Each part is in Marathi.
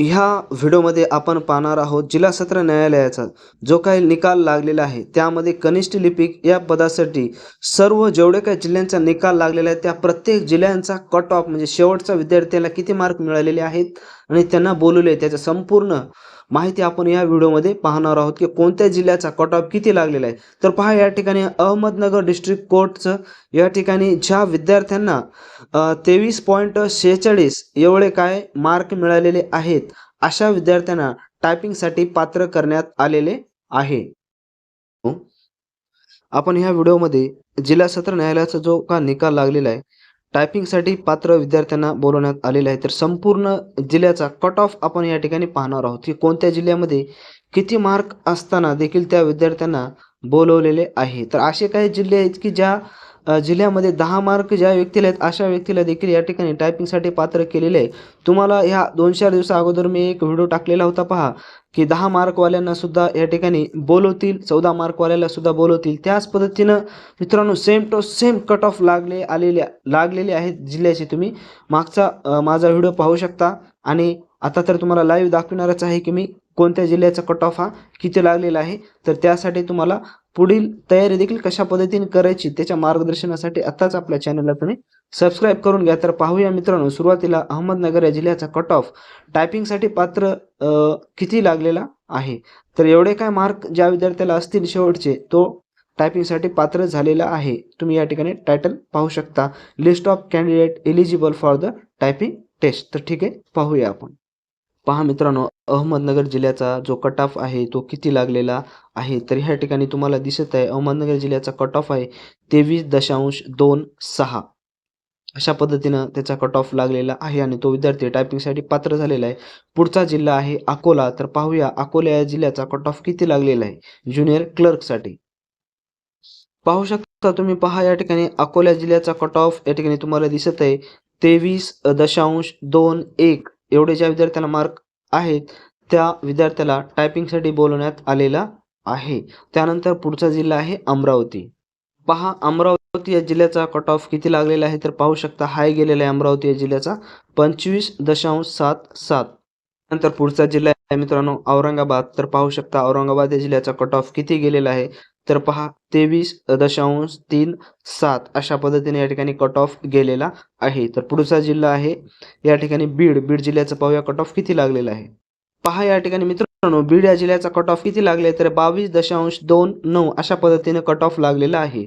ह्या व्हिडिओमध्ये आपण पाहणार आहोत जिल्हा सत्र न्यायालयाचा जो काही निकाल लागलेला आहे त्यामध्ये कनिष्ठ लिपिक या पदासाठी सर्व जेवढे काही जिल्ह्यांचा निकाल लागलेला आहे त्या प्रत्येक जिल्ह्यांचा कट ऑफ म्हणजे शेवटचा विद्यार्थ्याला किती मार्क मिळालेले आहेत आणि त्यांना बोलवले त्याच्या संपूर्ण माहिती आपण या व्हिडिओमध्ये पाहणार आहोत की कोणत्या जिल्ह्याचा कट ऑफ किती लागलेला आहे. तर पहा या ठिकाणी अहमदनगर डिस्ट्रिक्ट कोर्टचं या ठिकाणी ज्या विद्यार्थ्यांना तेवीस पॉईंट शेहेचाळीस एवढे काय मार्क मिळालेले आहेत अशा विद्यार्थ्यांना टायपिंगसाठी पात्र करण्यात आलेले आहे. आपण ह्या व्हिडिओमध्ये जिल्हा सत्र न्यायालयाचा जो का निकाल लागलेला आहे टायपिंगसाठी पात्र विद्यार्थ्यांना बोलवण्यात आलेलं आहे. तर संपूर्ण जिल्ह्याचा कट ऑफ आपण या ठिकाणी पाहणार आहोत. की कोणत्या जिल्ह्यामध्ये किती मार्क असताना देखील त्या विद्यार्थ्यांना बोलवलेले आहे. तर असे काही जिल्हे आहेत की ज्या जिल्ह्यामध्ये दहा मार्क ज्या व्यक्तीला आहेत अशा व्यक्तीला देखील या ठिकाणी टायपिंगसाठी पात्र केलेले आहे. तुम्हाला ह्या दोन चार दिवसा अगोदर मी एक व्हिडिओ टाकलेला होता पहा की दहा मार्कवाल्यांना सुद्धा या ठिकाणी बोलवतील चौदा मार्कवाल्याला सुद्धा बोलवतील. त्याच पद्धतीनं मित्रांनो same to same cut off लागले आलेले लागलेले आहेत जिल्ह्याचे तुम्ही. मागचा माझा व्हिडिओ पाहू शकता. आणि आता तर तुम्हाला लाईव्ह दाखवणारच आहे की मी कोणत्या जिल्ह्याचा कट ऑफ हा किती लागलेला आहे. तर त्यासाठी तुम्हाला पुढील तयारी देखील कशा पद्धतीने करायची त्याच्या मार्गदर्शनासाठी आत्ताच आपल्या चॅनलला तुम्ही सबस्क्राईब करून घ्या. तर पाहूया मित्रांनो सुरुवातीला अहमदनगर या जिल्ह्याचा कट ऑफ टायपिंगसाठी पात्र किती लागलेला आहे? तर एवढे काय मार्क ज्या विद्यार्थ्याला असतील शेवटचे तो टायपिंगसाठी पात्र झालेला आहे. तुम्ही या ठिकाणी टायटल पाहू शकता. List of candidate eligible for the typing test तर ठीक आहे पाहूया आपण. पहा मित्रांनो अहमदनगर जिल्ह्याचा जो कट ऑफ आहे तो किती लागलेला आहे? तर ह्या ठिकाणी तुम्हाला दिसत आहे अहमदनगर जिल्ह्याचा कट ऑफ आहे तेवीस दशांश दोन सहा. अशा पद्धतीनं त्याचा कट ऑफ लागलेला आहे आणि तो विद्यार्थी टायपिंगसाठी पात्र झालेला आहे. पुढचा जिल्हा आहे अकोला तर पाहूया अकोला या जिल्ह्याचा कट ऑफ किती लागलेला आहे? ज्युनियर क्लर्कसाठी पाहू शकता तुम्ही पहा या ठिकाणी अकोला जिल्ह्याचा कट ऑफ या ठिकाणी तुम्हाला दिसत आहे तेवीस दशांश दोन एक. एवढे ज्या विद्यार्थ्यांना मार्क आहेत त्या विद्यार्थ्याला टायपिंगसाठी बोलवण्यात आलेला आहे. त्यानंतर पुढचा जिल्हा आहे अमरावती. पहा अमरावती या जिल्ह्याचा कट ऑफ किती लागलेला आहे तर पाहू शकता हाय गेलेला आहे अमरावती या जिल्ह्याचा पंचवीस दशांश सात सात. नंतर पुढचा जिल्हा आहे मित्रांनो औरंगाबाद. तर पाहू शकता औरंगाबाद या जिल्ह्याचा कट ऑफ किती गेलेला आहे? तर पहा तेवीस दशांश तीन सात अशा पद्धतीने या ठिकाणी कट ऑफ गेलेला आहे. तर पुढचा जिल्हा आहे या ठिकाणी बीड. बीड जिल्ह्याचा पाहूया कट ऑफ किती लागलेला आहे? पहा या ठिकाणी मित्रांनो बीड या जिल्ह्याचा कट ऑफ किती लागले तर बावीस दशांश दोन नऊ अशा पद्धतीने कट ऑफ लागलेला आहे.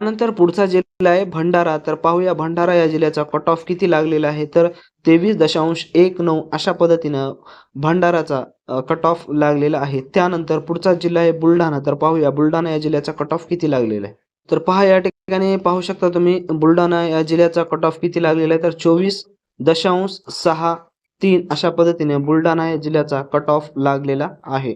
त्यानंतर पुढचा जिल्हा आहे भंडारा. तर पाहूया भंडारा या जिल्ह्याचा कट ऑफ किती लागलेला आहे. तर तेवीस दशांश एक नऊ अशा पद्धतीनं भंडाराचा कट ऑफ लागलेला आहे. त्यानंतर पुढचा जिल्हा आहे बुलढाणा. तर पाहूया बुलढाणा या जिल्ह्याचा कट ऑफ किती लागलेला आहे. तर पहा या ठिकाणी पाहू शकता तुम्ही बुलढाणा या जिल्ह्याचा कट ऑफ किती लागलेला आहे. तर चोवीस दशांश सहा तीन अशा पद्धतीने बुलढाणा या जिल्ह्याचा कट ऑफ लागलेला आहे.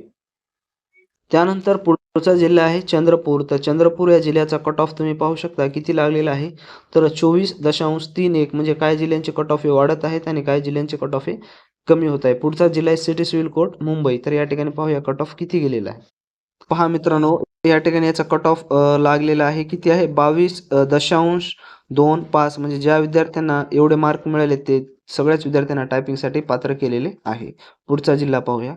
त्यानंतर पुढचा जिल्हा आहे चंद्रपूर. तर चंद्रपूर या जिल्ह्याचा कट ऑफ तुम्ही पाहू शकता किती लागलेला आहे? तर चोवीस दशांश तीन एक म्हणजे काय जिल्ह्यांचे कट ऑफ हे वाढत आहेत आणि काही जिल्ह्यांचे कट ऑफ हे कमी होत आहे? पुढचा जिल्हा आहे सिटी सिव्हिल कोर्ट मुंबई. तर या ठिकाणी पाहूया कट ऑफ किती गेलेला आहे. पहा मित्रांनो या ठिकाणी याचा कट ऑफ लागलेला आहे. किती आहे? बावीस दशांश दोन पाच म्हणजे ज्या विद्यार्थ्यांना एवढे मार्क मिळाले ते सगळ्याच विद्यार्थ्यांना टायपिंगसाठी पात्र केलेले आहे. पुढचा जिल्हा पाहूया.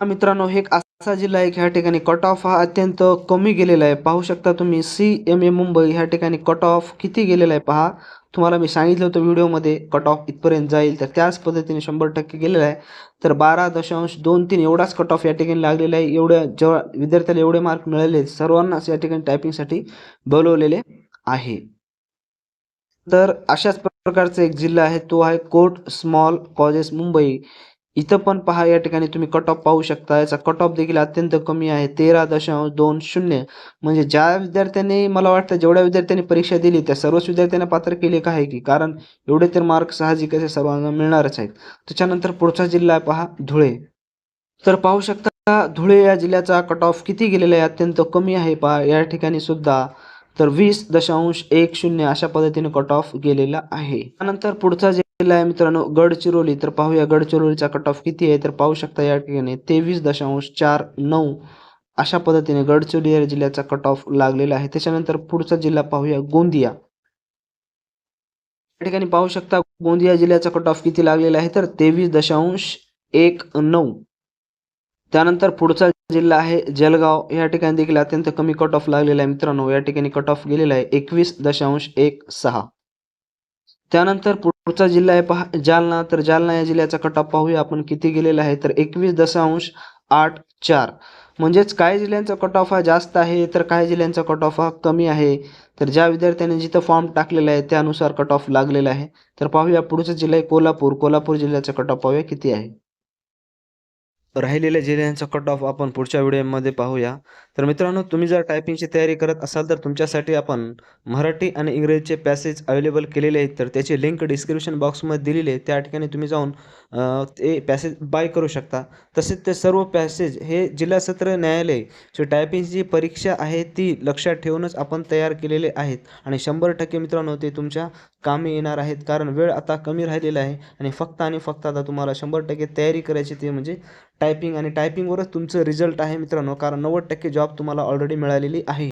मित्रांनो हे जिल्हा आहे ह्या ठिकाणी कट ऑफ हा अत्यंत कमी गेलेला आहे. पाहू शकता तुम्ही सी एम ए मुंबई ह्या ठिकाणी कट ऑफ किती गेलेला आहे पहा. तुम्हाला मी सांगितलं होतं व्हिडिओमध्ये कट ऑफ इथपर्यंत जाईल तर त्याच पद्धतीने शंभर टक्के गेलेला आहे. तर बारा दशांश दोन तीन एवढाच कट ऑफ या ठिकाणी लागलेला आहे. एवढ्या जेव्हा विद्यार्थ्याला एवढे मार्क मिळाले सर्वांनाच या ठिकाणी टायपिंगसाठी बोलवलेले आहे. तर अशाच प्रकारचा एक जिल्हा आहे. तो आहे कोर्ट स्मॉल कॉलेज मुंबई. इथं पण पहा या ठिकाणी तुम्ही कट ऑफ पाहू शकता. याचा कट ऑफ देखील अत्यंत कमी आहे. तेरा दशांश दोन शून्य. म्हणजे ज्या विद्यार्थ्यांनी मला वाटतं जेवढ्या विद्यार्थ्यांनी परीक्षा दिली त्या सर्वच विद्यार्थ्यांना पात्र केले का आहे की? कारण एवढे तर मार्क साहजिक असे सर्वांना मिळणारच आहेत. त्याच्यानंतर पुढचा जिल्हा आहे पहा धुळे. तर पाहू शकता धुळे या जिल्ह्याचा कट ऑफ किती गेलेला आहे? अत्यंत कमी आहे पहा. या ठिकाणी सुद्धा तर वीस दशांश एक शून्य अशा पद्धतीने कट ऑफ गेलेला आहे. त्यानंतर पुढचा आहे मित्रांनो गडचिरोली. तर पाहूया गडचिरोलीचा कट ऑफ किती आहे तर पाहू शकता या ठिकाणी तेवीस दशांश चार नऊ अशा पद्धतीने गडचिरोली या जिल्ह्याचा कट ऑफ लागलेला आहे. त्याच्यानंतर पुढचा जिल्हा पाहूया गोंदिया. या ठिकाणी पाहू शकता गोंदिया जिल्ह्याचा कट ऑफ किती लागलेला आहे तर तेवीस दशांश एक नऊ. त्यानंतर पुढचा जिल्हा आहे जलगाव. या ठिकाणी देखील अत्यंत कमी कट ऑफ लागलेला आहे मित्रांनो. या ठिकाणी कट ऑफ गेलेला आहे एकवीस दशांश एक सहा. त्यानंतर पुढचा जिल्हा आहे पहा जालना. तर जालना या जिल्ह्याचा कट ऑफ पाहूया. आपण किती गेलेला आहे? तर एकवीस दशांश आठ चार. म्हणजेच काही जिल्ह्यांचा कट ऑफ हा जास्त आहे? तर काही जिल्ह्यांचा कट ऑफ हा कमी आहे? तर ज्या विद्यार्थ्यांनी जिथं फॉर्म टाकलेला आहे त्यानुसार कट ऑफ लागलेला आहे. तर पाहूया पुढचा जिल्हा आहे कोल्हापूर. कोल्हापूर जिल्ह्याचा कट ऑफ पाहूया किती आहे? राहिलेल्या जिल्ह्यांचा कट ऑफ आपण पुढच्या व्हिडिओमध्ये पाहूया. तर मित्रांनो तुम्ही जर टायपिंगची तयारी करत असाल तर तुमच्यासाठी आपण मराठी आणि इंग्रजीचे पॅसेज अवेलेबल केलेले आहेत. तर त्याची लिंक डिस्क्रिप्शन बॉक्समध्ये दिलेली आहे. त्या ठिकाणी तुम्ही जाऊन ते पॅसेज बाय करू शकता. तसेच ते सर्व पॅसेज हे जिल्हा सत्र न्यायालय जो टायपिंगची परीक्षा आहे ती लक्षात ठेवूनच आपण तयार केलेले आहेत. आणि शंभर टक्के मित्रांनो ते तुमच्या कामी येणार आहेत. कारण वेळ आता कमी राहिलेला आहे आणि फक्त आणि फक्त आता तुम्हाला शंभर टक्के तयारी करायची ते म्हणजे टायपिंग आणि टायपिंगवरच तुमचं रिझल्ट आहे मित्रांनो. कारण नव्वद टक्के जॉब तुम्हाला ऑलरेडी मिळालेली आहे.